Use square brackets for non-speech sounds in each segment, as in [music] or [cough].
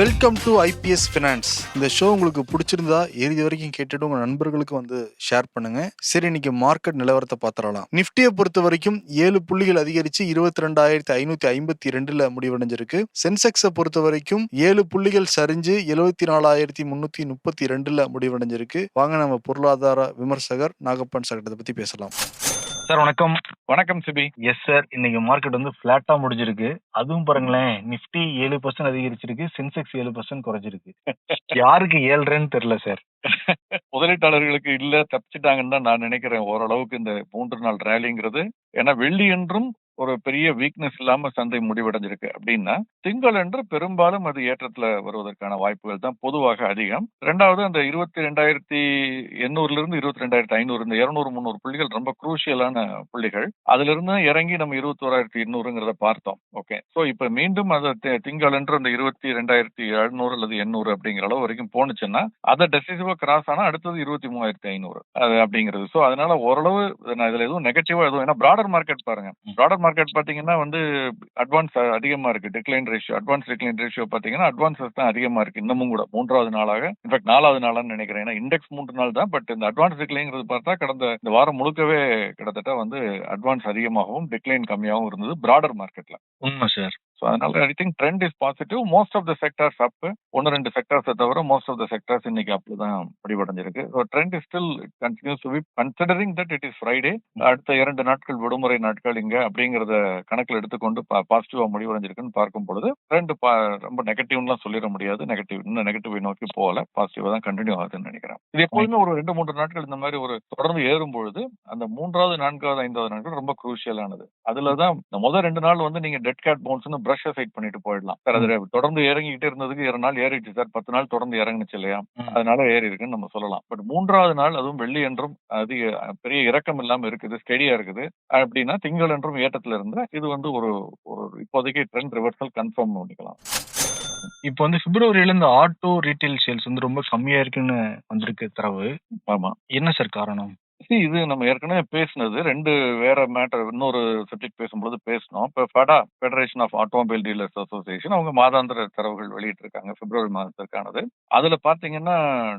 Welcome to IPS finance இந்த show உங்களுக்கு பிடிச்சிருந்தா ஏறி வரைக்கும் கேட்டுட்டு உங்க நண்பர்களுக்கு வந்து ஷேர் பண்ணுங்க. சரி இன்னைக்கு மார்க்கெட் நிலவரத்தை பார்த்துடலாம். நிப்டியை பொறுத்த வரைக்கும் ஏழு புள்ளிகள் அதிகரிச்சு இருபத்தி ரெண்டாயிரத்தி ஐநூத்தி ஐம்பத்தி ரெண்டுல முடிவடைஞ்சிருக்கு. சென்செக்ஸை பொறுத்த வரைக்கும் ஏழு புள்ளிகள் சரிஞ்சு எழுபத்தி நாலாயிரத்தி முன்னூத்தி முப்பத்தி ரெண்டுல முடிவடைஞ்சிருக்கு. வாங்க நம்ம பொருளாதார விமர்சகர் நாகப்பன் சார் இதை பத்தி பேசலாம். சார் வணக்கம். வணக்கம் சிபி. எஸ் சார் இன்னைக்கு மார்க்கெட் வந்து பிளாட்டா முடிஞ்சிருக்கு. அதுவும் பாருங்களேன் நிஃப்டி ஏழு பர்சன்ட் அதிகரிச்சிருக்கு. சென்செக்ஸ் ஏழு பர்சன்ட் குறைஞ்சிருக்கு. [laughs] யாருக்கு ஏழ்றேன்னு தெரியல சார் [laughs] முதலீட்டாளர்களுக்கு இல்ல தப்பிச்சிட்டாங்கன்னு தான் நான் நினைக்கிறேன். ஓரளவுக்கு இந்த மூன்று நாள் ரேலிங்கிறது ஏன்னா வெள்ளி என்றும் ஒரு பெரிய வீக்னஸ் இல்லாம சந்தை முடிவடைஞ்சிருக்கு. அப்படின்னா திங்கள் என்று பெரும்பாலும் அது ஏற்றத்துல வருவதற்கான வாய்ப்புகள் தான் பொதுவாக அதிகம். ரெண்டாவது அந்த இருபத்தி ரெண்டாயிரத்தி எண்ணூறுல இருந்து இருபத்தி ரெண்டாயிரத்தி ஐநூறு இந்த இருநூறு முந்நூறு புள்ளிகள் ரொம்ப குரூஷியலான புள்ளிகள். அதுல இருந்து இறங்கி நம்ம இருபத்தி ஓராயிரத்தி எண்ணூறுங்கிறத பார்த்தோம். ஓகே சோ இப்ப மீண்டும் அது தி- திங்கள் என்று அந்த இருபத்தி ரெண்டாயிரத்தி எழுநூறு அல்லது எண்ணூறு அப்படிங்கிற அளவு வரைக்கும் போனுச்சுன்னா அதை டெசிசிவா கிராஸ் ஆனா அடுத்தது இருபத்தி மூவாயிரத்தி ஐநூறு. அப்படிங்கிறது. சோ அதனால ஓரளவு நான் இதுல எதுவும் நெகட்டிவா எதுவும் ஏன்னா பிராடர் மார்க்கெட் பாருங்க. பிராடர் மார்க்கெட் பாத்தீங்கன்னா வந்து அட்வான்ஸ் அதிகமா இருக்கு. Decline ratio advance decline ratio பாத்தீங்கன்னா அட்வான்சஸ் தான் அதிகமா இருக்கு இன்னமும் கூட. மூன்றாவது நாளாக. இன்ஃபேக்ட் நாலாவது நாளான்னு நினைக்கிறேன். ஏன்னா இண்டெக்ஸ் மூன்று நாள் தான். பட் இந்த அட்வான்ஸ் டிக்ளைங்கிறது பார்த்தா கடந்த இந்த வாரம் முழுக்கவே கிட்டத்தட்ட வந்து அட்வான்ஸ் அதிகமாகவும் டிக்ளைன் கம்மியாகவும் இருந்தது பிராடர் மார்க்கெட்ல உண்மை சார் ஸோ அதனால I think trend is positive most of the sectors up ஒன்று ரெண்டு செக்டர்ஸை தவிர மோஸ்ட் ஆஃப் த செக்டர்ஸ் இன்னைக்கு அப்ல தான் முடிவடைஞ்சிருக்கு so trend is still continues to be considering that it is Friday அடுத்த இரண்டு நாட்கள் விடுமுறை நாட்கள் இங்க அப்படிங்கறத கணக்கில் எடுத்துக்கொண்டு பாசிட்டிவா முடிவடைஞ்சிருக்குன்னு பார்க்கும் பொழுது ட்ரெண்ட் ரொம்ப நெகட்டிவ்லாம் சொல்லிட முடியாது. நெகட்டிவ் இன்னும் நெகட்டிவ் நோக்கி போகல. பாசிட்டிவா தான் கண்டினியூ ஆகுதுன்னு நினைக்கிறேன். இது எப்போதுமே ஒரு ரெண்டு மூன்று நாட்கள் இந்த மாதிரி ஒரு தொடர்ந்து ஏறும் பொழுது அந்த மூன்றாவது நான்காவது ஐந்தாவது நாட்கள் ரொம்ப குரூஷியலானது அதுல தான் முதல் ரெண்டு நாள் வந்து நீங்க டெட் கேட் பவுன்ஸ்னு பிரஷ் சைட் பண்ணிட்டு போயிடலாம். சார் அது தொடர்ந்து இறங்கிக்கிட்டே இருந்ததுக்கு இரு நாள் ஏறிடுச்சு சார். பத்து நாள் தொடர்ந்து இறங்குனுச்சு இல்லையா? அதனால ஏறி இருக்குன்னு நம்ம சொல்லலாம். பட் மூன்றாவது நாள் அதுவும் வெள்ளி என்றும் அதிக பெரிய இறக்கம் இல்லாம இருக்குது ஸ்டெடியா இருக்குது. அப்படின்னா திங்கள் என்றும் ஏற்றத்துல இருந்தா இது வந்து ஒரு ஒரு இப்போதைக்கு ட்ரெண்ட் ரிவர்சல் கன்ஃபார்ம் பண்ணிக்கலாம். இப்போ வந்து பிப்ரவரியில இந்த ஆட்டோ ரீட்டைல் சேல்ஸ் வந்து ரொம்ப கம்மியா இருக்குன்னு வந்திருக்கு தரவு. ஆமா. என்ன சார் காரணம்? இது நம்ம ஏற்கனவே பேசினது. ரெண்டு வேற மேட்டர் இன்னொரு சப்ஜெக்ட் பேசும்போது பேசினோம். இப்போ FADA federation of automobile dealers association அவங்க மாதாந்திர தரவுகள் வெளியிட்டிருக்காங்க. பிப்ரவரி மாதத்திற்கானது. அதுல பாத்தீங்கன்னா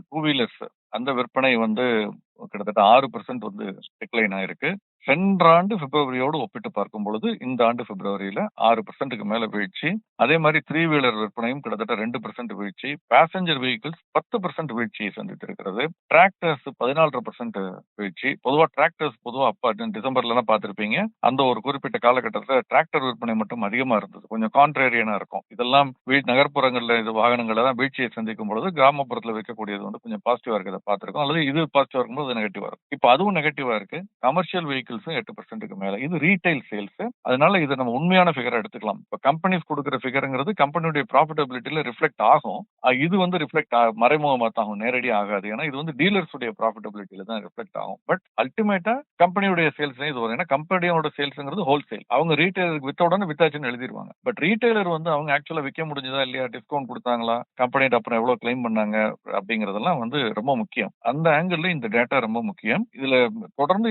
டூ வீலர்ஸ் அந்த விற்பனை வந்து கிட்டத்தட்ட ஆறு பர்சன்ட் வந்து டிக்ளைன் ஆயிருக்கு. சென்ற ஆண்டு பிப்ரவரியோடு ஒப்பிட்டு பார்க்கும் பொழுது இந்த ஆண்டு பிப்ரவரியில ஆறு பர்சன்ட்டுக்கு மேல வீழ்ச்சி. அதே மாதிரி த்ரீ வீலர் விற்பனையும் கிட்டத்தட்ட ரெண்டு பர்சன்ட் வீழ்ச்சி. பேசஞ்சர் வெஹிக்கிள்ஸ் பத்து பர்சன்ட் வீழ்ச்சியை சந்தித்திருக்கிறது. டிராக்டர்ஸ் பதினாலரை பர்சன்ட் வீழ்ச்சி. பொதுவா டிராக்டர்ஸ் பொதுவா அப்பா டிசம்பர்ல எல்லாம் பார்த்திருப்பீங்க. அந்த ஒரு குறிப்பிட்ட காலகட்டத்தில் டிராக்டர் விற்பனை மட்டும் அதிகமா இருந்தது. கொஞ்சம் கான்ட்ரேரியனா இருக்கும். இதெல்லாம் வீ- நகர்ப்புறங்கள்ல இது வாகனங்கள்ல தான் வீழ்ச்சியை சந்திக்கும் பொழுது கிராமப்புறத்துல விற்கக்கூடியது வந்து கொஞ்சம் பாசிட்டிவா இருக்கிறத பார்த்திருக்கோம். அல்லது இது பாசிட்டிவா இருக்கும்போது நெகட்டிவா இருக்கும். இப்போ அதுவும் நெகட்டிவா இருக்கு. கமர்ஷியல் சேல்ஸும் எட்டு பர்சன்ட்டுக்கு மேல. இது ரீட்டைல் சேல்ஸ் அதனால இதை நம்ம உண்மையான ஃபிகர் எடுத்துக்கலாம். இப்போ கம்பெனிஸ் கொடுக்குற ஃபிகருங்கிறது கம்பெனியுடைய ப்ராஃபிட்டபிலிட்டியில ரிஃப்ளெக்ட் ஆகும். இது வந்து ரிஃப்ளெக்ட் ஆக தான் ஆகும் நேரடியாக ஆகாது. ஏன்னா இது வந்து டீலர்ஸுடைய ப்ராஃபிட்டபிலிட்டியில தான் ரிஃப்ளெக்ட் ஆகும். பட் அல்டிமேட்டா கம்பெனியுடைய சேல்ஸ் இது வரும். ஏன்னா கம்பெனியோட சேல்ஸ்ங்கிறது ஹோல்சேல் அவங்க ரீட்டைலருக்கு வித்த உடனே வித்தாச்சுன்னு எழுதிருவாங்க. பட் ரீட்டைலர் வந்து அவங்க ஆக்சுவலா விற்க முடிஞ்சதா இல்லையா? டிஸ்கவுண்ட் கொடுத்தாங்களா? கம்பெனிட்டு அப்புறம் எவ்வளவு கிளைம் பண்ணாங்க? அப்படிங்கறதெல்லாம் வந்து ரொம்ப முக்கியம். அந்த ஆங்கிள் இந்த டேட்டா ரொம்ப முக்கியம். இதுல தொடர்ந்து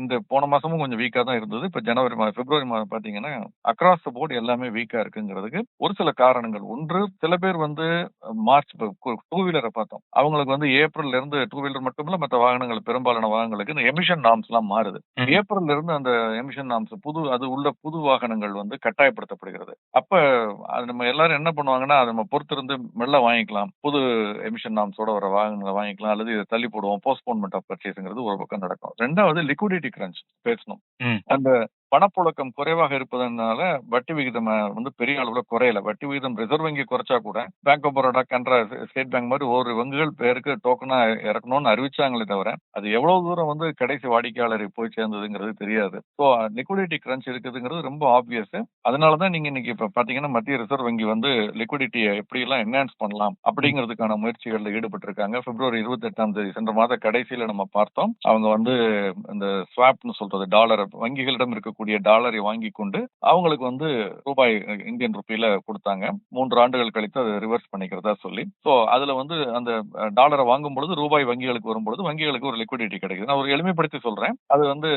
இந்த போன மாசமும் கொஞ்சம் வீக்கா தான் இருந்தது. இப்ப ஜனவரி மாதம் பிப்ரவரி மாதம் பாத்தீங்கன்னா அக்ராஸ் த போர்டு எல்லாமே வீக்கா இருக்குங்கிறதுக்கு ஒரு சில காரணங்கள். ஒன்று சில பேர் வந்து மார்ச் டூ வீலரை பார்த்தோம். அவங்களுக்கு வந்து ஏப்ரல்ல இருந்து டூ வீலர் மட்டும் இல்ல மற்ற வாகனங்கள் பெரும்பாலான வாகனங்களுக்கு இந்த எமிஷன் நார்ம்ஸ் எல்லாம் மாறுது. ஏப்ரல்ல இருந்து அந்த எமிஷன் நார்ம்ஸ் புது அது உள்ள புது வாகனங்கள் வந்து கட்டாயப்படுத்தப்படுகிறது. அப்ப அது நம்ம எல்லாரும் என்ன பண்ணுவாங்கன்னா அதை நம்ம பொறுத்திருந்து மெல்ல வாங்கிக்கலாம். புது எமிஷன் நார்ம்ஸோட வர வாகனங்களை வாங்கிக்கலாம். அல்லது இதை தள்ளி போடுவோம் போஸ்ட்போன்மெண்ட் ஆஃப் பர்ச்சேஸ்ங்கிறது ஒரு பக்கம் நடக்கும். ரெண்டாவது லிக்விடிட்டி கிரன்ச் பேசணும். அந்த பணப்புழக்கம் குறைவாக இருப்பதனால வட்டி விகிதம் வந்து பெரிய அளவில் குறையல. வட்டி விகிதம் ரிசர்வ் வங்கி குறைச்சா கூட bank of Baroda Canara state bank மாதிரி ஒரு வங்கிகள் பேருக்கு டோக்கனா இறக்கணும்னு அறிவிச்சாங்களே தவிர அது எவ்வளவு தூரம் வந்து கடைசி வாடிக்கையாளரை போய் சேர்ந்ததுங்கிறது தெரியாது. ஸோ லிக்விடிட்டி கிரன்ச் இருக்குதுங்கிறது ரொம்ப ஆப்வியஸ் அதனாலதான் நீங்க இன்னைக்கு இப்ப பாத்தீங்கன்னா மத்திய ரிசர்வ் வங்கி வந்து லிக்விடிட்டியை எப்படி எல்லாம் என்ஹான்ஸ் பண்ணலாம் அப்படிங்கிறதுக்கான முயற்சிகளில் ஈடுபட்டு இருக்காங்க பிப்ரவரி இருபத்தி எட்டாம் தேதி சென்ற மாத கடைசியில நம்ம பார்த்தோம். அவங்க வந்து இந்த ஸ்வாப்னு சொல்றது டாலர் வங்கிகளிடம் இருக்க இருக்கக்கூடிய டாலரை வாங்கி கொண்டு அவங்களுக்கு வந்து ரூபாய் இந்தியன் ருப்பியில கொடுத்தாங்க. மூன்று ஆண்டுகள் கழித்து அதை ரிவர்ஸ் பண்ணிக்கிறதா சொல்லி. ஸோ அதுல வந்து அந்த டாலரை வாங்கும் பொழுது ரூபாய் வங்கிகளுக்கு வரும்பொழுது வங்கிகளுக்கு ஒரு லிக்விடிட்டி கிடைக்குது. நான் ஒரு எளிமைப்படுத்தி சொல்றேன். அது வந்து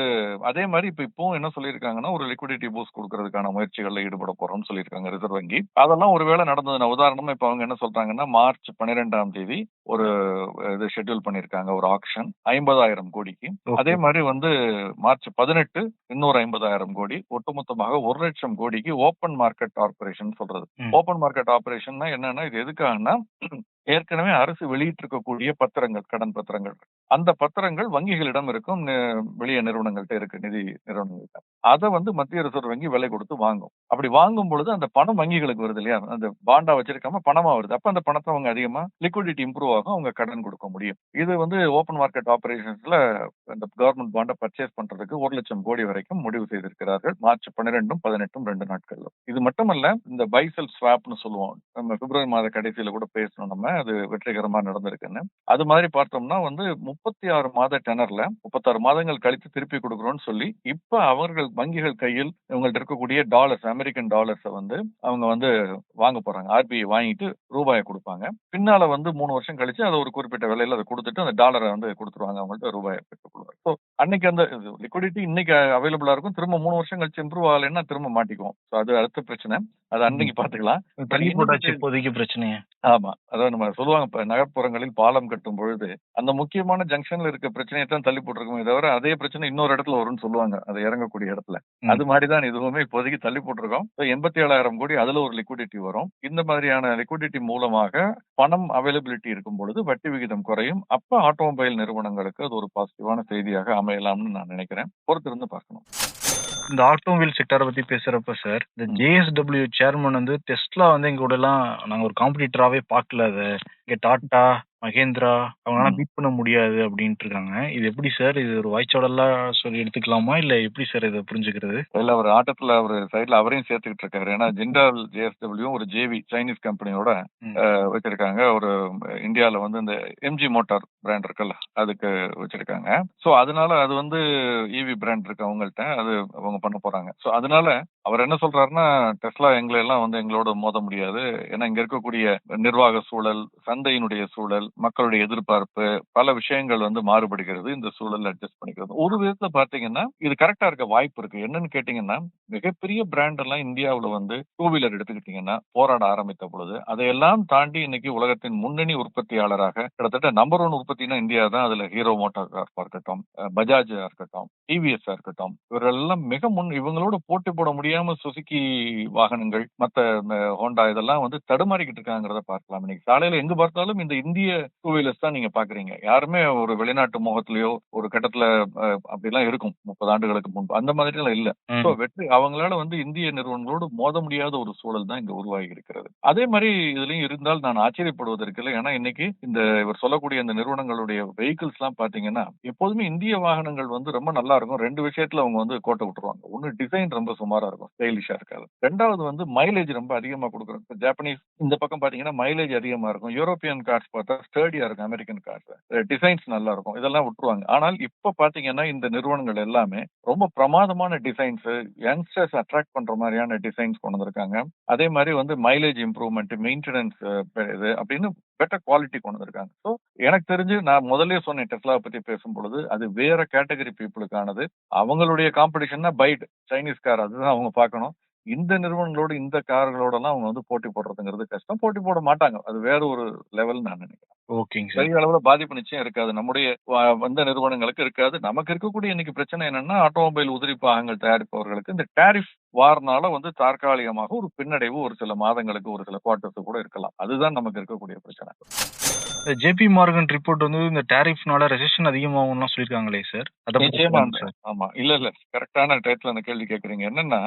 அதே மாதிரி இப்ப இப்பவும் என்ன சொல்லியிருக்காங்கன்னா ஒரு லிக்விடிட்டி பூஸ்ட் கொடுக்கறதுக்கான முயற்சிகளில் ஈடுபட போறோம்னு சொல்லியிருக்காங்க ரிசர்வ் வங்கி. அதெல்லாம் ஒருவேளை நடந்ததுன்னா உதாரணமா இப்ப அவங்க என்ன சொல்றாங்கன்னா மார்ச் பன்னிரெண்டாம் தேதி ஒரு இது ஷெட்யூல் பண்ணியிருக்காங்க ஒரு ஆக்ஷன் ஐம்பதாயிரம் கோடிக்கு. அதே மாதிரி வந்து மார்ச் பதினெட்டு இன்னொரு ஐம்பதாயிரம் கோடி. ஒட்டுமொத்தமாக ஒரு லட்சம் கோடிக்கு ஓப்பன் மார்க்கெட் ஆபரேஷன் சொல்றது. ஓப்பன் மார்க்கெட் ஆபரேஷன்னா என்னன்னா இது எதுக்காகன்னா ஏற்கனவே அரசு வெளியிட்டிருக்கக்கூடிய பத்திரங்கள் கடன் பத்திரங்கள். அந்த பத்திரங்கள் வங்கிகளிடம் இருக்கும் வெளிய நிறுவனங்கள்ட்ட இருக்கு நிதி நிறுவனங்கள்ட்ட. அதை வந்து மத்திய ரிசர்வ் வங்கி விலை கொடுத்து வாங்கும். அப்படி வாங்கும் பொழுது அந்த பணம் வங்கிகளுக்கு வருது இல்லையா? அந்த பாண்டா வச்சிருக்காம பணமா வருது. அப்ப அந்த பணத்தை அவங்க அதிகமா லிக்விடிட்டி இம்ப்ரூவ் ஆகும் அவங்க கடன் கொடுக்க முடியும். இது வந்து ஓப்பன் மார்க்கெட் ஆபரேஷன்ஸ்ல இந்த கவர்மெண்ட் பாண்டை பர்ச்சேஸ் பண்றதுக்கு ஒரு லட்சம் கோடி வரைக்கும் முடிவு செய்திருக்கிறார்கள். மார்ச் பன்னிரெண்டும் பதினெட்டும் ரெண்டு நாட்கள்ல. இது மட்டுமல்ல இந்த பைசல் ஸ்வாப்னு சொல்லுவோம். நம்ம பிப்ரவரி மாத கடைசியில கூட பேசணும் நம்ம. அது வெற்றிகரமாக நடந்திருக்குன்னு. அது மாதிரி பார்த்தோம்னா வந்து முப்பத்தி ஆறு மாத டெனர்ல முப்பத்தாறு மாதங்கள் கழித்து திருப்பி கொடுக்குறோம்னு சொல்லி இப்போ அவர்கள் வங்கிகள் கையில் இவங்கள்ட்ட இருக்கக்கூடிய டாலர்ஸ் அமெரிக்கன் டாலர்ஸை வந்து அவங்க வந்து வாங்க போறாங்க. ஆர்பிஐ வாங்கிட்டு ரூபாயை கொடுப்பாங்க. பின்னால வந்து மூணு வருஷம் கழிச்சு அதை ஒரு குறிப்பிட்ட விலையில அதை கொடுத்துட்டு அந்த டாலரை வந்து கொடுத்துருவாங்க அவங்கள்ட்ட ரூபாயை பெற்றுக்கொள்வாங்க. ஸோ அன்னைக்கு அந்த லிக்விடிட்டி இன்னைக்கு அவைலபிளா இருக்கும். திரும்ப மூணு வருஷம் கழிச்சு இம்ப்ரூவ் ஆகலைன்னா திரும்ப மாட்டிக்குவோம். ஸோ அது அடுத்த பிரச்சனை. அது அன்னைக்கு பாத்துக்கலாம் தள்ளி போட்டாச்சு இப்போதைக்கு பிரச்சனையே. ஆமா. அதாவது நம்ம சொல்லுவாங்க நகர்ப்புறங்களில் பாலம் கட்டும் பொழுது அந்த முக்கியமான ஜங்ஷன்ல இருக்க பிரச்சனையை தான் தள்ளி போட்டிருக்குமே தவிர அதே பிரச்சனை இன்னொரு இடத்துல வரும்னு சொல்லுவாங்க. அது இறங்கக்கூடிய இடத்துல. அது மாதிரி தான் இதுவுமே இப்போதைக்கு தள்ளி போட்டிருக்கோம். எண்பத்தி ஏழாயிரம் கோடி அதுல ஒரு லிக்விடிட்டி வரும். இந்த மாதிரியான லிக்விடிட்டி மூலமாக பணம் அவைலபிலிட்டி இருக்கும் பொழுது வட்டி விகிதம் குறையும். அப்ப ஆட்டோமொபைல் நிறுவனங்களுக்கு அது ஒரு பாசிட்டிவான செய்தியாக அமையலாம்னு நான் நினைக்கிறேன். பொறுத்திருந்து பார்க்கணும். இந்த ஆட்டோமொபைல் செக்டாரை பத்தி பேசுறப்ப சார் இந்த ஜேஎஸ்டபிள்யூ சேர்மன் வந்து டெஸ்ட்லா வந்து எங்க கூட எல்லாம் நாங்க ஒரு காம்படிட்டராவே பார்க்கல அதை. இங்க டாட்டா மகேந்திரா அவங்களால ம். பீட் பண்ண முடியாது அப்படின்ட்டு இருக்காங்க இது எப்படி சார்? இது ஒரு வாய்ச்சோடலாம் சொல்லி எடுத்துக்கலாமா? இல்ல எப்படி சார் இதை புரிஞ்சுக்கிறது? இல்ல அவர் ஆட்டத்துல அவர் சைடுல அவரையும் சேர்த்துக்கிட்டு இருக்காரு. ஏன்னா ஜிண்டால் ஜேஎஸ்டபிள்யூ ஒரு ஜேவி சைனீஸ் கம்பெனியோட ம். வச்சிருக்காங்க. ஒரு இந்தியால வந்து இந்த எம்ஜி மோட்டார் பிராண்ட் இருக்குல்ல அதுக்கு வச்சிருக்காங்க. சோ அதனால அது வந்து இவி பிராண்ட் இருக்கு அவங்கள்ட்ட. அது அவங்க பண்ண போறாங்க. சோ அதனால அவர் என்ன சொல்றாருன்னா டெஸ்லா எங்களை எல்லாம் வந்து எங்களோட மோத முடியாது. ஏன்னா இங்க இருக்கக்கூடிய நிர்வாக சூழல் சந்தையினுடைய சூழல் மக்களுடைய எதிர்பார்ப்பு பல விஷயங்கள் வந்து மாறுபடுகிறது. இந்த சூழல் அட்ஜஸ்ட் பண்ணிக்கிறது. ஒரு விதத்துல பாத்தீங்கன்னா இது கரெக்டா இருக்க வாய்ப்பு இருக்கு. என்னன்னு கேட்டீங்கன்னா மிகப்பெரிய பிராண்ட் எல்லாம் இந்தியாவுல வந்து டூ வீலர் எடுத்துக்கிட்டீங்கன்னா போராட ஆரம்பித்த பொழுது அதையெல்லாம் தாண்டி இன்னைக்கு உலகத்தின் முன்னணி உற்பத்தியாளராக கிட்டத்தட்ட நம்பர் ஒன் உற்பத்தினா இந்தியா தான். அதுல ஹீரோ மோட்டார் கார்ப்பா இருக்கட்டும் பஜாஜா இருக்கட்டும் டிவிஎஸ் இருக்கட்டும் இவரெல்லாம் மிக முன் இவங்களோட போட்டி போட முடியாம சுசுகி வாகனங்கள் அஹ், ஹோண்டா இதெல்லாம் வந்து தடுமாறிக்கிட்டு இருக்காங்கிறத பார்க்கலாம். இன்னைக்கு சாலையில எங்க பார்த்தாலும் இந்த இந்திய டூ வீலர்ஸ் தான் நீங்க பாக்குறீங்க யாருமே ஒரு வெளிநாட்டு முகத்திலயோ ஒரு கட்டத்துல அப்படிலாம் இருக்கும். முப்பது ஆண்டுகளுக்கு முன்பு. அந்த மாதிரி எல்லாம் இல்ல. So, வெற்றி அவங்களால வந்து இந்திய நிறுவனங்களோடு மோத முடியாத ஒரு சூழல் தான் இங்க உருவாகி இருக்கிறது அதே மாதிரி இதுலயும் இருந்தால் நான் ஆச்சரியப்படுவதற்கு இல்லை. ஏன்னா இன்னைக்கு இந்த இவர் சொல்லக்கூடிய இந்த நிறுவனங்களுடைய வெஹிக்கிள்ஸ் எல்லாம் பாத்தீங்கன்னா எப்போதுமே இந்திய வாகனங்கள் வந்து ரொம்ப நல்லா இருக்கும். ரெண்டு விஷயத்துல அவங்க வந்து கோட்டை விட்டுருவாங்க. ஒன்னு டிசைன் ரொம்ப சுமாரா இருக்கும். ஸ்டைலிஷா இருக்காது ரெண்டாவது வந்து மைலேஜ் ரொம்ப அதிகமா கொடுக்குறோம் இப்போ ஜாப்பனீஸ் இந்த பக்கம் பாத்தீங்கன்னா மைலேஜ் அதிகமா இருக்கும். யூரோப்பியன் கார்ஸ் பார்த்தா ஸ்டர்டியா இருக்கும். அமெரிக்கன் கார்ஸ் டிசைன்ஸ் நல்லா இருக்கும். இதெல்லாம் விட்டுருவாங்க. ஆனால் இப்ப பாத்தீங்கன்னா இந்த நிறுவனங்கள் எல்லாமே ரொம்ப பிரமாதமான டிசைன்ஸ் யங்ஸ்டர்ஸ் அட்ராக்ட் பண்ற மாதிரியான டிசைன்ஸ் கொண்டு வந்திருக்காங்க. அதே மாதிரி வந்து மைலேஜ் இம்ப்ரூவ்மெண்ட் மெயின்டெனன்ஸ் இது அப்படின்னு பெட்டர் குவாலிட்டி கொண்டு வந்திருக்காங்க. ஸோ எனக்கு தெரிஞ்சு நான் முதல்ல சொன்னேன் டெஸ்லாவை பத்தி பேசும் பொழுது அது வேற கேட்டகரி பீப்புளுக்கானது அவங்களுடைய காம்படிஷன்னா பைட் சைனீஸ் கார் அதுதான் அவங்க பார்க்கணும். இந்த நிறுவனங்களோட இந்த கார்களோட எல்லாம் அவங்க வந்து போட்டி போடுறதுங்கிறது கஷ்டம். போட்டி போட மாட்டாங்க. அது வேற ஒரு லெவல் நான் நினைக்கிறேன். ஓகேங்க சார். பெரிய அளவுல பாதிப்பு நிச்சயம் இருக்காது. நம்முடைய வந்த நிறுவனங்களுக்கு இருக்காது. நமக்கு இருக்கக்கூடிய இன்னைக்கு பிரச்சனை என்னன்னா ஆட்டோமொபைல் உதிரி பாகங்கள் தயாரிப்பவர்களுக்கு இந்த டாரிஃப் வாரனால வந்து தற்காலிகமாக ஒரு பின்னடைவு ஒரு சில மாதங்களுக்கு ஒரு சில குவார்டர்ஸ் கூட இருக்கலாம். அதுதான் நமக்கு இருக்கக்கூடிய பிரச்சனை. ஜேபி மார்கன் ரிப்போர்ட் வந்து இந்த டாரிஃப்னால ரெசெஷன் அதிகமாகும்லாம் சொல்லியிருக்காங்களே சார் நிச்சயமா சார் ஆமா. இல்ல இல்ல. கரெக்டான டயத்துல அந்த கேள்வி கேக்குறீங்க. என்னன்னா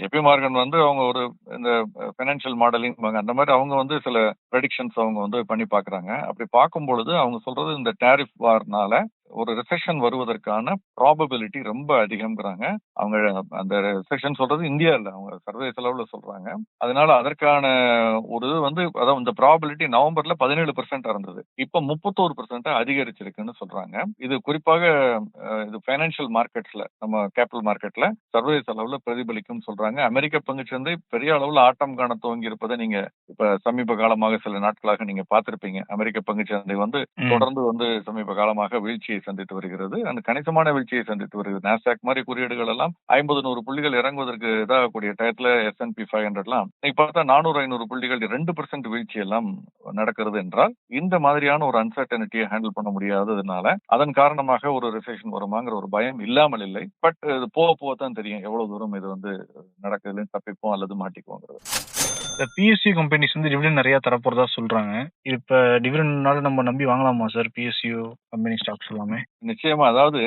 ஜெபி மார்கன் வந்து அவங்க ஒரு இந்த பைனான்சியல் மாடலிங் அந்த மாதிரி அவங்க வந்து சில ப்ரெடிக்ஷன்ஸ் அவங்க வந்து பண்ணி பாக்குறாங்க. அப்படி பார்க்கும் பொழுது அவங்க சொல்றது இந்த டாரிஃப் வார்னால ஒரு ரிசெஷன் வருவதற்கான ப்ராபபிலிட்டி ரொம்ப அதிகம்ங்கிறாங்க. அவங்க அந்த ரிசெஷன் சொல்றது இந்தியா இல்ல அவங்க சர்வதேச அளவுல சொல்றாங்க. அதனால அதற்கான ஒரு இது வந்து அதாவது இந்த ப்ராபபிலிட்டி நவம்பர்ல பதினேழு பெர்சென்ட் இருந்தது. இப்ப முப்பத்தோரு பெர்சென்ட் அதிகரிச்சிருக்குன்னு சொல்றாங்க. இது குறிப்பாக இது பைனான்சியல் மார்க்கெட்ஸ்ல நம்ம கேபிட்டல் மார்க்கெட்ல சர்வதேச அளவுல பிரதிபலிக்கும் சொல்றாங்க. அமெரிக்க பங்குச்சந்தை பெரிய அளவுல ஆட்டம் காண துவங்கி இருப்பதை நீங்க இப்ப சமீப காலமாக சில நாட்களாக நீங்க பார்த்திருப்பீங்க. அமெரிக்க பங்குச்சந்தை வந்து. தொடர்ந்து வந்து சமீப காலமாக வீழ்ச்சியை சந்தித்து வருகிறது. அந்த கணிசமான வீழ்ச்சியை சந்தித்து வருகிறது. நாஸ்டாக் மாதிரி குறியீடுகள் எல்லாம் ஐம்பது நூறு புள்ளிகள் இறங்குவதற்கு இதாகக்கூடிய டயத்துல எஸ்என்பி ஃபைவ் ஹண்ட்ரட்லாம் இன்னைக்கு பார்த்தா நானூறு ஐநூறு புள்ளிகள் ரெண்டு பர்சன்ட் வீழ்ச்சி எல்லாம் நடக்கிறது என்றால் இந்த மாதிரியான ஒரு அன்சர்டனிட்டியை ஹேண்டில் பண்ண முடியாததுனால அதன் காரணமாக ஒரு ரிசெஷன் வருமாங்கிற ஒரு பயம் இல்லாமல் இல்லை. பட் இது போக போக தான் தெரியும் எவ்வளவு தூரம் இது வந்து நடக்குதுன்னு தப்பிப்போம் அல்லது மாட்டிக்குவோங்கிறது இந்த பிஎஸ்சி கம்பெனிஸ் வந்து டிவிடன் நிறைய தரப்போறதா சொல்றாங்க. இப்ப டிவிடெண்ட்னால நம்ம நம்பி வாங்கலாமா சார் பிஎஸ்சியூ கம்பெனி ஸ்டாக்ஸ் எல்லாமே? நிச்சயமா. அதாவது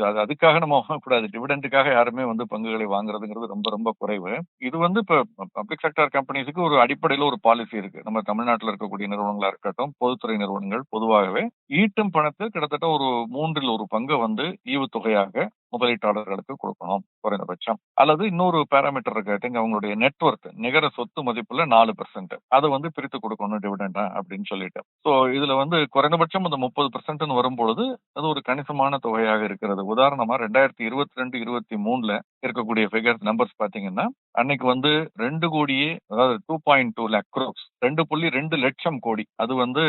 அது அதுக்காக நம்ம வாங்கக்கூடாது. டிவிடெண்டுக்காக யாருமே வந்து பங்குகளை வாங்குறதுங்கிறது ரொம்ப ரொம்ப குறைவு. இது வந்து இப்ப பப்ளிக் செக்டார் கம்பெனிஸுக்கு ஒரு அடிப்படையில ஒரு பாலிசி இருக்கு. நம்ம தமிழ்நாட்டில் இருக்கக்கூடிய நிறுவனங்களா இருக்கட்டும் பொதுத்துறை நிறுவனங்கள் பொதுவாகவே ஈட்டும் பணத்தில் கிட்டத்தட்ட ஒரு மூன்றில் ஒரு பங்கை வந்து ஈவுத்தொகையாக முதலீட்டாளர்களுக்கு கொடுக்கணும் குறைந்தபட்சம். அல்லது இன்னொரு பேராமீட்டர் கேட்டிங்க அவங்களுடைய நெட்ஒர்க் நிகர சொத்து மதிப்புல நாலு பெர்சென்ட் அதை வந்து பிரித்து கொடுக்கணும் டிவிடெண்டா அப்படின்னு சொல்லிட்டு. ஸோ இதுல வந்து குறைந்தபட்சம் அந்த முப்பது பெர்சென்ட்னு வரும்பொழுது அது ஒரு கணிசமான தொகையாக இருக்கிறது. உதாரணமா ரெண்டாயிரத்தி இருபத்தி ரெண்டு இருபத்தி மூணுல இருக்கக்கூடிய ஃபிகர்ஸ் நம்பர்ஸ் பாத்தீங்கன்னா அன்னைக்கு வந்து ரெண்டு கோடியே அதாவது two point two lakh crores ரெண்டு புள்ளி ரெண்டு லட்சம் கோடி. அது வந்து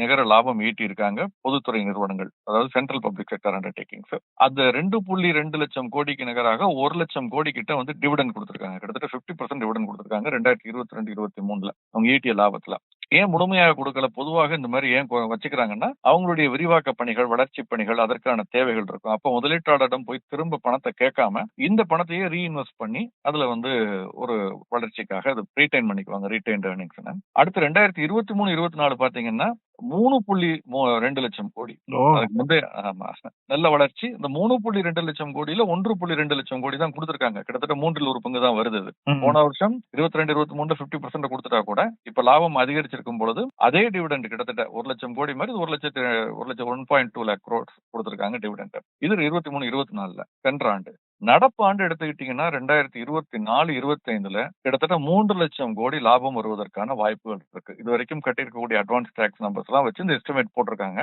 நிகர லாபம் ஈட்டி இருக்காங்க பொதுத்துறை நிறுவனங்கள் அதாவது சென்ட்ரல் பப்ளிக் செக்டர் அண்டர்டேக்கிங்ஸ் அந்த ரெண்டு புள்ளி ரெண்டு லட்சம் கோடிக்கு நிகராக ஒரு லட்சம் கோடி கிட்ட வந்து டிவிடன் கொடுத்திருக்காங்க. கிட்டத்தட்ட பிப்டி பர்சன்ட் டிவிடன் கொடுத்துருக்காங்க ரெண்டாயிரத்தி இருபத்தி ரெண்டு இருபத்தி மூணுல. அவங்க ஈட்டிய லாபத்துல. ஏன் முழுமையாக கொடுக்கல? பொதுவாக இந்த மாதிரி ஏன் வச்சுக்கிறாங்கன்னா அவங்களுடைய விரிவாக்க பணிகள் வளர்ச்சி பணிகள் அதற்கான தேவைகள் இருக்கும். அப்ப முதலீட்டாளரிடம் போய் திரும்ப பணத்தை கேட்காம இந்த பணத்தையே ரீஇன்வெஸ்ட் பண்ணி அதுல வந்து ஒரு வளர்ச்சிக்காக அது ரீடைன் பண்ணிக்குவாங்க ரீடைன் ஏர்னிங்ஸ் அடுத்து ரெண்டாயிரத்தி இருபத்தி மூணு இருபத்தி நாலு பாத்தீங்கன்னா மூணு புள்ளி ரெண்டு லட்சம் கோடி. அதுக்கு வந்து ஆமா. நல்ல வளர்ச்சி. இந்த மூணு புள்ளி ரெண்டு லட்சம் கோடியில ஒன்று புள்ளி ரெண்டு லட்சம் கோடி தான் கொடுத்திருக்காங்க. கிட்டத்தட்ட மூன்றில் ஒரு பங்கு தான் வருது. போன வருஷம் இருபத்தி ரெண்டு இருபத்தி மூணுல பிப்டி பர்சன்ட் கொடுத்துட்டா கூட இப்ப லாபம் அதிகரிச்சிருக்கும் பொழுது அதே டிவிடெண்ட் கிட்டத்தட்ட ஒரு லட்சம் கோடி மாதிரி ஒரு லட்சத்து ஒரு லட்சம் one point two lakh crores கொடுத்திருக்காங்க டிவிடெண்ட் இது இருபத்தி மூணு இருபத்தி நாலுல சென்ற ஆண்டு. நடப்பு ஆண்டு எடுத்துக்கிட்டீங்கன்னா ரெண்டாயிரத்தி இருபத்தி நாலு இருபத்தி ஐந்துல கிட்டத்தட்ட மூன்று லட்சம் கோடி லாபம் வருவதற்கான வாய்ப்புகள் இருக்கு. இது வரைக்கும் கட்டியிருக்கக்கூடிய அட்வான்ஸ் டேக்ஸ் நம்பர்ஸ் எல்லாம் வச்சு இந்த எஸ்டிமேட் போட்டிருக்காங்க.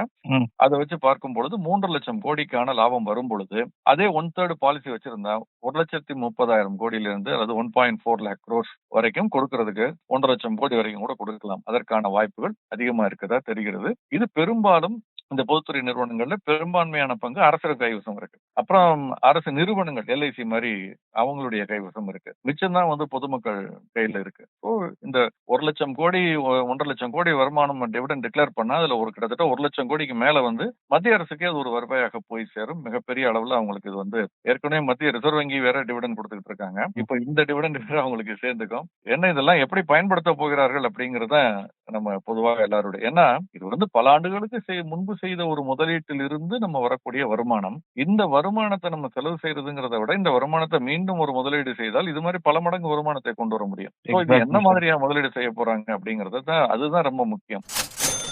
அதை வச்சு பார்க்கும் பொழுது மூன்று லட்சம் கோடிக்கான லாபம் வரும் பொழுது அதே ஒன் தேர்ட் பாலிசி வச்சிருந்தா ஒரு லட்சத்தி முப்பதாயிரம் கோடியில இருந்து அல்லது one point four lakh crores வரைக்கும் கொடுக்கறதுக்கு ஒன்றரை லட்சம் கோடி வரைக்கும் கூட கொடுக்கலாம். அதற்கான வாய்ப்புகள் அதிகமா இருக்கதா தெரிகிறது. இது பெரும்பாலும் இந்த பொதுத்துறை நிறுவனங்கள்ல பெரும்பான்மையான பங்கு அரசு கைவசம் இருக்கு. அப்புறம் அரசு நிறுவனங்கள் எல்ஐசி மாதிரி அவங்களுடைய கைவசம் இருக்கு. மிச்சம் தான் வந்து பொதுமக்கள் கையில இருக்கு. ஸோ இந்த ஒரு லட்சம் கோடி ஒன்றரை லட்சம் கோடி வருமானம் டிவிடன் டிக்ளேர் பண்ணா அதுல ஒரு கிட்டத்தட்ட ஒரு லட்சம் கோடிக்கு மேல வந்து மத்திய அரசுக்கே அது ஒரு வருவாயாக போய் சேரும். மிகப்பெரிய அளவுல அவங்களுக்கு இது வந்து ஏற்கனவே மத்திய ரிசர்வ் வங்கி வேற டிவிடன் கொடுத்துட்டு இருக்காங்க. இப்போ இந்த டிவிடன் வேற அவங்களுக்கு சேர்ந்துக்கும். என்ன இதெல்லாம் எப்படி பயன்படுத்த போகிறார்கள் அப்படிங்கறத நம்ம பொதுவாக எல்லாருடைய ஏன்னா இது வந்து பல ஆண்டுகளுக்கு செய்- முன்பு செய்த ஒரு முதலீட்டில் இருந்து நம்ம வரக்கூடிய வருமானம். இந்த வருமானத்தை நம்ம செலவு செய்யறதுங்கிறத விட இந்த வருமானத்தை மீண்டும் ஒரு முதலீடு செய்தால் இது மாதிரி பல மடங்கு வருமானத்தை கொண்டு வர முடியும். இது என்ன. மாதிரியா முதலீடு செய்ய போறாங்க அப்படிங்கறது தான் அதுதான் ரொம்ப முக்கியம்.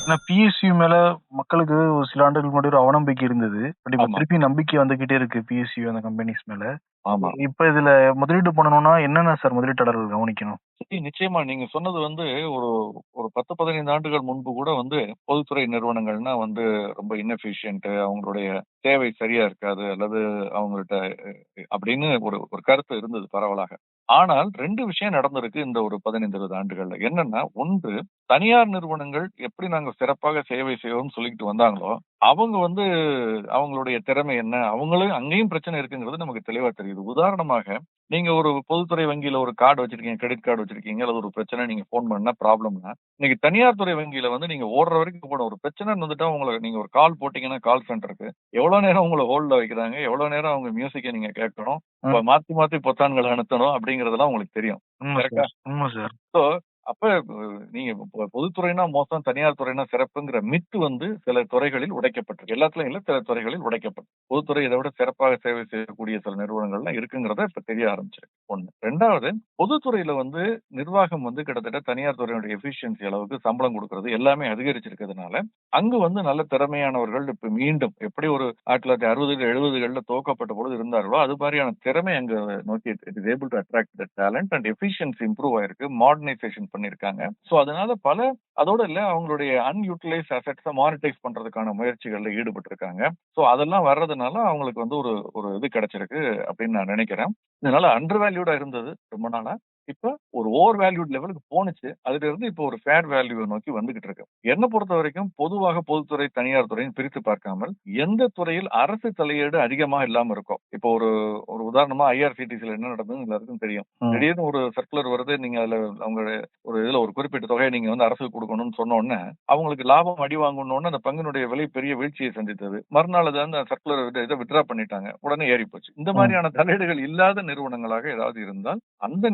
ஆனா பிஎஸ்சியூ மேல மக்களுக்கு ஒரு சில ஆண்டுகளுக்கு முன்னாடி ஒரு அவநம்பிக்கை இருந்தது. பட் இப்ப. திருப்பி நம்பிக்கை வந்துகிட்டே இருக்கு பிஎஸ்சியூ அந்த கம்பெனிஸ் மேல. ஆமா. இப்ப இதுல முதலீடு பண்ணணும்னா என்னென்ன சார் முதலீட்டாளர்கள் கவனிக்கணும்? நிச்சயமா. நீங்க சொன்னது வந்து ஒரு ஒரு பத்து பதினைந்து ஆண்டுகள் முன்பு கூட வந்து பொதுத்துறை நிறுவனங்கள்னா வந்து ரொம்ப இன்எஃபிஷியன்ட் அவங்களுடைய தேவை சரியா இருக்காது அல்லது அவங்கள்ட்ட அப்படின்னு ஒரு ஒரு கருத்து இருந்தது பரவலாக. ஆனால் ரெண்டு விஷயம் நடந்திருக்கு இந்த ஒரு பதினைந்து இருபது ஆண்டுகள்ல. என்னன்னா ஒன்று தனியார் நிறுவனங்கள் எப்படி நாங்க சிறப்பாக சேவை செய்வோம்னு சொல்லிட்டு வந்தாங்களோ அவங்க வந்து அவங்களுடைய திறமை என்ன? அவங்களும் அங்கேயும் பிரச்சனை இருக்குங்கிறது நமக்கு தெளிவா தெரியுது. உதாரணமாக நீங்க ஒரு பொதுத்துறை வங்கியில ஒரு கார்டு வச்சிருக்கீங்க கிரெடிட் கார்டு வச்சிருக்கீங்க அல்லது ஒரு பிரச்சனை நீங்க ஃபோன் பண்ணா ப்ராப்ளம்னா இன்னைக்கு தனியார் துறை வங்கியில வந்து நீங்க ஓடுற வரைக்கும் கூட ஒரு பிரச்சனை வந்துட்டா உங்களை நீங்க ஒரு கால் போட்டீங்கன்னா கால் சென்டருக்கு. எவ்வளவு நேரம் உங்களை ஹோல்ட்ல வைக்கிறாங்க? எவ்வளவு நேரம் அவங்க மியூசிக்கை நீங்க கேட்கணும்? மாத்தி மாத்தி பொத்தான்களை அனுத்தணும் அப்படிங்கறதெல்லாம் உங்களுக்கு தெரியும். உண்மை Correct அப்ப நீங்க பொதுத்துறைனா மோசம் தனியார் துறைனா சிறப்புங்கிற மித்து வந்து சில துறைகளில் உடைக்கப்பட்டிருக்கு. எல்லாத்துலயும் இல்ல சில துறைகளில் உடைக்கப்பட்டு. பொதுத்துறை இதை விட சிறப்பாக சேவை செய்யக்கூடிய சில நிறுவனங்கள்லாம் இருக்குங்கிறத இப்ப தெரிய ஆரம்பிச்சிருக்கு. ஒண்ணு. ரெண்டாவது பொதுத்துறையில வந்து நிர்வாகம் வந்து கிட்டத்தட்ட தனியார் துறையினுடைய எஃபிஷியன்சி அளவுக்கு சம்பளம் கொடுக்கறது எல்லாமே அதிகரிச்சிருக்கிறதுனால அங்கு வந்து நல்ல திறமையானவர்கள் இப்ப மீண்டும் எப்படி ஒரு ஆயிரத்தி தொள்ளாயிரத்தி அறுபது எழுபதுகள்ல துவக்கப்பட்ட பொழுது இருந்தார்களோ அது மாதிரியான திறமை அங்க நோக்கி it is able to attract the talent and efficiency improve ஆயிருக்கு. மாடர்னைசேஷன் பண்ணிருக்காங்க. சோ அதனால பல அதோட இல்ல அவங்களுடைய அன்யூட்டிலைஸ் அசட்ஸை மானிட்டைஸ் பண்றதுக்கான முயற்சிகள்ல ஈடுபட்டு இருக்காங்க சோ அதெல்லாம் வர்றதுனால அவங்களுக்கு வந்து ஒரு ஒரு இது கிடைச்சிருக்கு அப்படின்னு நான் நினைக்கிறேன். இதனால அண்டர் வேல்யூடா இருந்தது ரொம்ப நாளா. இப்ப ஒரு ஓவர் வேல்யூட் லெவலுக்கு போனுச்சு அதுல இருந்து இப்போ ஒரு ஃபேர் வேல்யூ நோக்கி வந்துகிட்டு இருக்கு. என்ன பொறுத்த வரைக்கும் பொதுவாக பொதுத்துறை தனியார் துறைன்னு பிரித்து பார்க்காமல் எந்த துறையில் அரசு தலையீடு அதிகமா இல்லாம இருக்கும் இப்போ ஒரு ஒரு உதாரணமா ஐஆர்சிடிசில என்ன நடந்ததுன்னு எல்லாருக்கும் தெரியும். திடீர்னு ஒரு சர்க்குலர் வருது நீங்க அதுல அவங்க ஒரு இதுல ஒரு குறிப்பிட்ட தொகையை நீங்க வந்து அரசுக்கு கொடுக்கணும்னு சொன்ன உடனே அவங்களுக்கு லாபம் அடி வாங்கணும்னு அந்த பங்கினுடைய விலை பெரிய வீழ்ச்சியை சந்தித்தது. மறுநாள் அதை அந்த சர்க்குலர் இதை வித்ரா பண்ணிட்டாங்க. உடனே ஏறி போச்சு இந்த மாதிரியான தலையீடுகள் இல்லாத நிறுவனங்களாக ஏதாவது இருந்தால் அந்த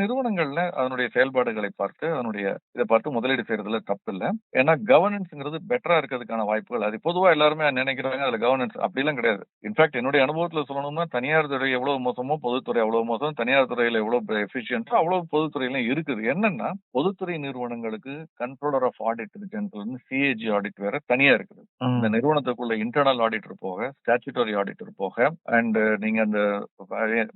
நிறுவனங்கள்ல அதனுடைய செயல்பாடுகளை பார்த்து அதனுடைய இதை பார்த்து முதலீடு செய்யறதுல தப்பு இல்லை ஏன்னா கவர்னன்ஸ்ங்கிறது பெட்டரா இருக்கிறதுக்கான வாய்ப்புகள். அது பொதுவா எல்லாருமே நினைக்கிறாங்க அதுல கவர்னன்ஸ் அப்படிலாம் கிடையாது. இன்ஃபேக்ட் என்னுடைய அனுபவத்துல சொல்லணும்னா தனியார் துறை எவ்வளவு மோசமோ பொதுத்துறை எவ்வளவு மோசம். தனியார் துறையில எவ்வளவு எஃபிஷியன்ட்டோ அவ்வளவு பொதுத்துறையிலும் இருக்குது. என்னன்னா பொதுத்துறை நிறுவனங்களுக்கு controller of audit general CAG audit வேற தனியா இருக்குது. இந்த நிறுவனத்துக்குள்ள இன்டர்னல் ஆடிட்டர் போக ஸ்டாச்சுட்டரி ஆடிட்டர் போக அண்ட் நீங்க அந்த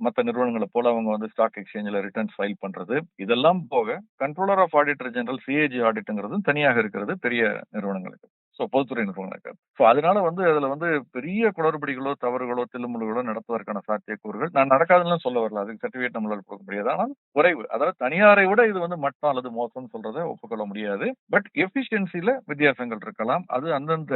மத்த நிறுவனங்களை போல அவங்க வந்து ஸ்டாக் எக்ஸ்சேஞ்சில் ரிட்டர்ன்ஸ் ஃபைல் பண்றது இதெல்லாம் போக controller of auditor general CAG ஆடிட்டுங்கிறது தனியாக இருக்கிறது பெரிய நிறுவனங்களுக்கு. ஸோ பொதுத்துறை நிறுவனங்களுக்கு. ஸோ அதனால வந்து அதில் வந்து பெரிய குளறுபடிகளோ தவறுகளோ தில்லுமுள்ளுகளோ நடப்பதற்கான சாத்தியக்கூறுகள். நான் நடக்காதுன்னு சொல்ல வரல. அதுக்கு சர்டிஃபிகேட் நம்மளால் கொடுக்க முடியாது. ஆனால் குறைவு. அதாவது தனியாரை விட இது வந்து மட்டம் அல்லது மோசம்னு சொல்றதை ஒப்புக்கொள்ள முடியாது. பட் எஃபிஷியன்சியில வித்தியாசங்கள் இருக்கலாம். அது அந்தந்த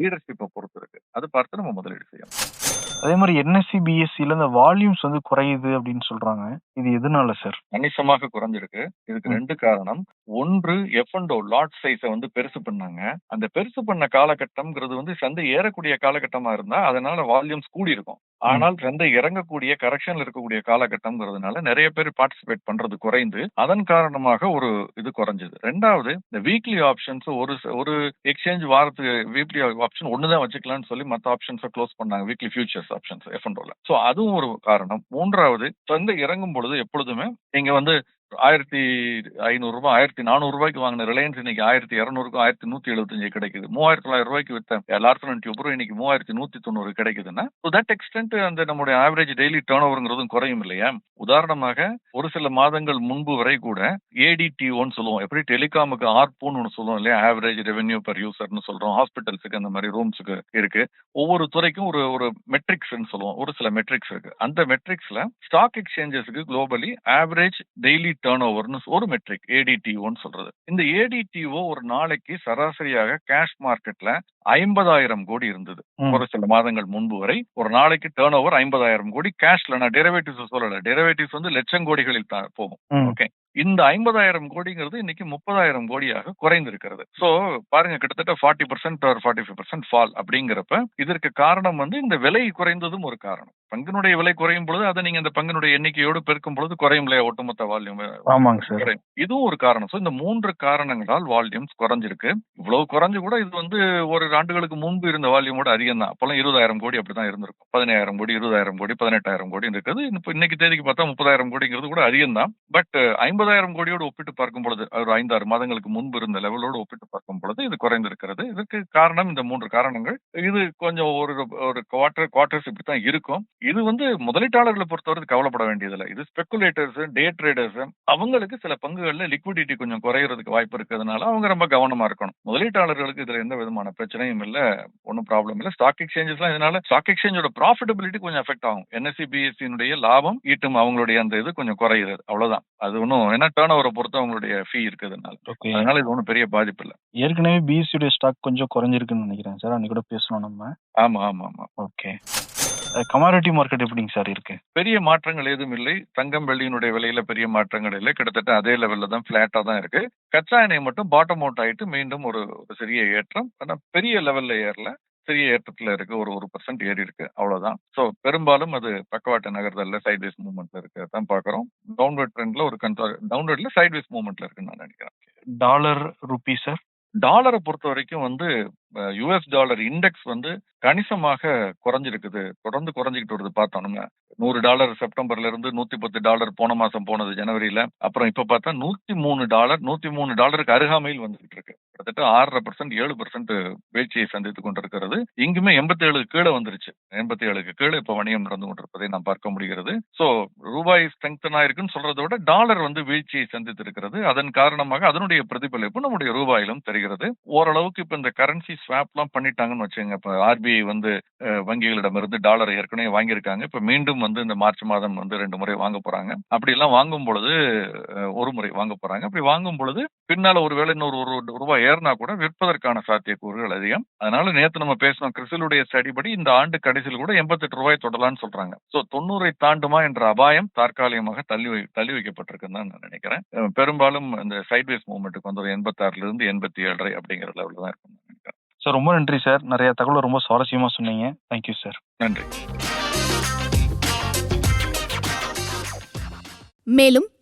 லீடர்ஷிப்பை பொறுத்து இருக்கு. அது பார்த்து நம்ம முதலீடு செய்யணும் அதே மாதிரி என்எஸ்சி பிஎஸ்சில இந்த வால்யூம்ஸ் வந்து குறையுது அப்படின்னு சொல்றாங்க. இது எதனால சார் கணிசமாக குறைஞ்சிருக்கு. இதுக்கு. ரெண்டு காரணம். ஒன்று எஃப் அண்ட் லாட் சைஸை வந்து பெருசு பண்ணாங்க. அந்த பெருசு பண்ண காலகட்டம்ங்கிறது வந்து சந்தை ஏறக்கூடிய காலகட்டமா இருந்தா அதனால வால்யூம்ஸ் கூடி இருக்கும் ஆனால் சந்தை இறங்கக்கூடிய கரெக்ஷன்ல இருக்கக்கூடிய காலகட்டம்ங்கிறதுனால நிறைய பேர் பார்ட்டிசிபேட் பண்றது குறைந்து அதன் காரணமாக ஒரு இது குறைஞ்சது. ரெண்டாவது இந்த வீக்லி ஆப்ஷன்ஸ் ஒரு ஒரு எக்ஸ்சேஞ்ச் வாரத்துக்கு வீக்லி ஆப்ஷன் ஒண்ணுதான் வச்சுக்கலாம்னு சொல்லி மற்ற ஆப்ஷன்ஸை க்ளோஸ் பண்ணாங்க. Weekly futures options F so so அதுவும் ஒரு காரணம். மூன்றாவது சந்தை இறங்கும் பொழுது எப்பொழுதுமே நீங்க வந்து ஆயிரத்தி ஐநூறுரூபா ஆயிரத்தி நானூறு ரூபாய்க்கு வாங்கின ரிலையன்ஸ் இன்னைக்கு ஆயிரத்தி இரநூறுக்கும் ஆயிரத்தி நூத்தி எழுபத்தஞ்சு கிடைக்குது. மூவாயிரத்தி தொள்ளாயிரம் ரூபாய்க்கு வித்த லார்சன் அண்ட் டியூபரும் இன்னைக்கு மூவாயிரத்தி நூத்தி தொண்ணூறு கிடைக்குதுன்னா டு தட் எக்ஸ்டென்ட் அந்த நம்முடைய ஆவரேஜ் டெய்லி டேர்ன் ஓவருங்கிறதும் குறையும் இல்லையா? உதாரணமாக ஒரு சில மாதங்கள் முன்பு வரை கூட ஏடிடி ஒன்னு சொல்லுவோம். எப்படி டெலிகாமுக்கு ஆர்பூன்னு ஒன்று சொல்லுவோம் இல்லையா? ஆவரேஜ் ரெவென்யூ பர் யூசர்னு சொல்றோம். ஹாஸ்பிட்டல்ஸுக்கு அந்த மாதிரி ரூம்ஸுக்கு இருக்கு. ஒவ்வொரு துறைக்கும் ஒரு ஒரு மெட்ரிக்ஸ்னு சொல்லுவோம். ஒரு சில மெட்ரிக்ஸ் இருக்கு. அந்த மெட்ரிக்ஸ்ல ஸ்டாக் எக்ஸ்சேஞ்சஸ்க்கு குளோபலி ஆவரேஜ் டெய்லி டேர்ன் ஓவர்னு ஒரு மெட்ரிக் ஏடிடிஓன்னு சொல்றது. இந்த ஏடிடிஓ ஒரு நாளைக்கு சராசரியாக கேஷ் மார்க்கெட்ல ஐம்பதாயிரம் கோடி இருந்தது. ஒரு சில மாதங்கள் முன்பு வரை. ஒரு நாளைக்கு டேர்ன் ஓவர் ஐம்பதாயிரம் கோடி. கேஷ்ல நான் டெரிவேட்டிவ்ஸ் சொல்லல. டெரிவேட்டிவ்ஸ் வந்து லட்சம் கோடிகளில் போகும். ஓகே இந்த ஐம்பதாயிரம் கோடிங்கிறது இன்னைக்கு முப்பதாயிரம் கோடியாக குறைந்திருக்கிறது. சோ பாருங்க கிட்டத்தட்ட ஃபார்ட்டி பர்சன்ட் ஒரு ஃபார்ட்டி ஃபைவ் பர்சன்ட் ஃபால் அப்படிங்கிறப்ப இதற்கு காரணம் வந்து இந்த விலை குறைந்ததும் ஒரு காரணம். பங்கினுடைய விலை குறையும் பொழுது அதை நீங்க இந்த பங்கினுடைய எண்ணிக்கையோடு பெருக்கும் பொழுது குறையும் இல்லையா? ஒட்டுமொத்த வால்யூம் ஆமாங்க சார். இதுவும் ஒரு காரணம். சோ இந்த மூன்று காரணங்களால் வால்யூம்ஸ் குறைஞ்சிருக்கு. இவ்வளவு குறைஞ்சு கூட இது வந்து ஒரு ஆண்டுகளுக்கு முன்பு இருந்த வால்யூமோட அதிகம் தான் அப்போல்லாம் இருபதாயிரம் கோடி அப்படிதான் இருந்திருக்கும். பதினாயிரம் கோடி இருபதாயிரம் கோடி பதினெட்டாயிரம் கோடி இருக்குது இப்போ இன்னைக்கு தேதிக்கு பார்த்தா முப்பதாயிரம் கோடிங்கிறது கூட அதிகம் தான் பட் ஐம்பதாயிரம் கோடியோடு ஒப்பிட்டு பார்க்கும் பொழுது ஒரு ஐந்தாறு மாதங்களுக்கு முன்பு இருந்த லெவலோடு ஒப்பிட்டு பார்க்கும் பொழுது இது குறைந்திருக்கிறது. இதற்கு காரணம் இந்த மூன்று காரணங்கள். இது கொஞ்சம் ஒரு ஒரு குவார்டர் குவார்டர்ஸ் இப்படி தான் இருக்கும். இது வந்து முதலீட்டாளர்களை பொறுத்தவரை கவலைப்பட வேண்டியதில்லை. இது ஸ்பெகுலேட்டர்ஸ் டே ட்ரேடர்ஸ் அவங்களுக்கு சில பங்குகளில் லிக்விடிட்டி கொஞ்சம் குறையிறதுக்கு வாய்ப்பு இருக்கிறதுனால அவங்க ரொம்ப கவனமா இருக்கணும். முதலீட்டாளர்களுக்கு இதுல எந்த விதமான பிரச்சனை பிரச்சனையும் இல்ல ஒன்றும் ப்ராப்ளம் இல்ல. ஸ்டாக் எக்ஸ்சேஞ்சஸ்லாம் இதனால ஸ்டாக் எக்ஸ்சேஞ்சோட ப்ராஃபிட்டபிலிட்டி கொஞ்சம் எஃபெக்ட் ஆகும். என்எஸ்சி பிஎஸ்சியினுடைய லாபம் ஈட்டும் அவங்களுடைய அந்த இது கொஞ்சம் குறையுறது. அவ்வளவுதான். அது ஒன்றும் ஏன்னா டேர்ன் ஓவரை பொறுத்து அவங்களுடைய ஃபீ இருக்கிறதுனால ஓகே அதனால இது ஒன்றும் பெரிய பாதிப்பு இல்லை. ஏற்கனவே பிஎஸ்சியோட ஸ்டாக் கொஞ்சம் குறைஞ்சிருக்குன்னு நினைக்கிறேன் சார். அன்னைக்கு கூட பேசணும் நம்ம. ஆமா ஆமா ஆமா. ஓகே கமாடிட்டி மார்க்கெட் எப்படிங்க சார் இருக்கு? பெரிய மாற்றங்கள் எதுவும் இல்லை. தங்கம் வெள்ளியினுடைய விலையில பெரிய மாற்றங்கள் இல்லை. கிட்டத்தட்ட அதே லெவல்ல தான் பிளாட்டா தான் இருக்கு. கச்சா எண்ணெய் மட்டும் பாட்டம் அவுட் ஆயிட்டு மீண்டும் ஒரு ஒரு சிறிய ஏற்றம். ஆனா பெரிய லெவல்ல ஏறல. சிறிய ஏற்றத்துல இருக்கு. ஒரு ஒரு பர்சன்ட் ஏறி இருக்கு. அவ்வளவுதான். ஸோ பெரும்பாலும் அது பக்கவாட்டு நகர்தல்ல சைட்வேஸ் மூவ்மெண்ட்ல இருக்கிறதான் பாக்குறோம் டவுன்வர்ட் ட்ரெண்ட்ல ஒரு கண்ட்ரோல் டவுன்வர்ட்ல சைட்வேஸ் மூவ்மெண்ட்ல இருக்குன்னு நான் நினைக்கிறேன். டாலர் ருபி சார் டாலரை பொறுத்த வரைக்கும் வந்து யுஎஸ் டாலர் இண்டெக்ஸ் வந்து கணிசமாக குறைஞ்சிருக்குது. தொடர்ந்து குறைஞ்சிக்கிட்டு வருது. பார்த்தோம் நம்ம நூறு டாலர் செப்டம்பர்ல இருந்து நூத்தி பத்து டாலர் போன மாசம் போனது ஜனவரியில. அப்புறம் இப்ப பார்த்தா நூத்தி மூணு டாலர் நூத்தி மூணு டாலருக்கு அருகாமையில் வந்துகிட்டு இருக்கு. கிட்டத்தட்ட ஆறரை பர்சன்ட் ஏழு பர்சன்ட் வீழ்ச்சியை சந்தித்துக் கொண்டிருக்கிறது. இங்குமே எண்பத்தி ஏழு கீழே வந்துருச்சு. எண்பத்தி ஏழுக்கு கீழே இப்ப வணிகம் நடந்து கொண்டிருப்பதை நாம் பார்க்க முடிகிறது. சோ ரூபாய் ஸ்ட்ரெங்தன் ஆயிருக்குன்னு சொல்றதை விட டாலர் வந்து வீழ்ச்சியை சந்தித்திருக்கிறது. அதன் காரணமாக அதனுடைய பிரதிபலிப்பு நம்முடைய ரூபாயிலும் தெரிகிறது. ஓரளவுக்கு இப்ப இந்த கரன்சி ஸ்வாப்லாம் பண்ணிட்டாங்கன்னு வச்சுங்க இப்ப ஆர்பிஐ வந்து வங்கிகளிடமிருந்து டாலர் ஏற்கனவே வாங்கியிருக்காங்க. இப்ப மீண்டும் வந்து இந்த மார்ச் மாதம் வந்து ரெண்டு முறை வாங்க போறாங்க. அப்படி எல்லாம் வாங்கும் பொழுது ஒரு முறை வாங்க போறாங்க. அப்படி வாங்கும் பொழுது பின்னால ஒருவேளை இன்னொரு ஒரு ரூபாய் ஏறினா கூட விற்பதற்கான சாத்தியக்கூறுகள் அதிகம். அதனால நேத்து நம்ம பேசினோம் கிறிஸ்டலுடைய ஸ்டடி படி இந்த ஆண்டு கடைசியில் கூட எண்பத்தெட்டு ரூபாய் தொடலாம்னு சொல்றாங்க. சோ தொண்ணூறை தாண்டுமா என்ற அபாயம் தற்காலிகமாக தள்ளி வை தள்ளி வைக்கப்பட்டிருக்குன்னு தான் நான் நினைக்கிறேன். பெரும்பாலும் இந்த சைட்வேஸ் மூவ்மெண்ட்டுக்கு வந்து ஒரு எண்பத்தாறுல இருந்து எண்பத்தி ஏழரை அப்படிங்கிற லெவலில் தான் இருக்கும் நினைக்கிறேன். சார் ரொம்ப நன்றி சார் நிறைய தகவல் ரொம்ப சுவாரஸ்யமா சொன்னீங்க. தேங்க்யூ சார் நன்றி. மேலும்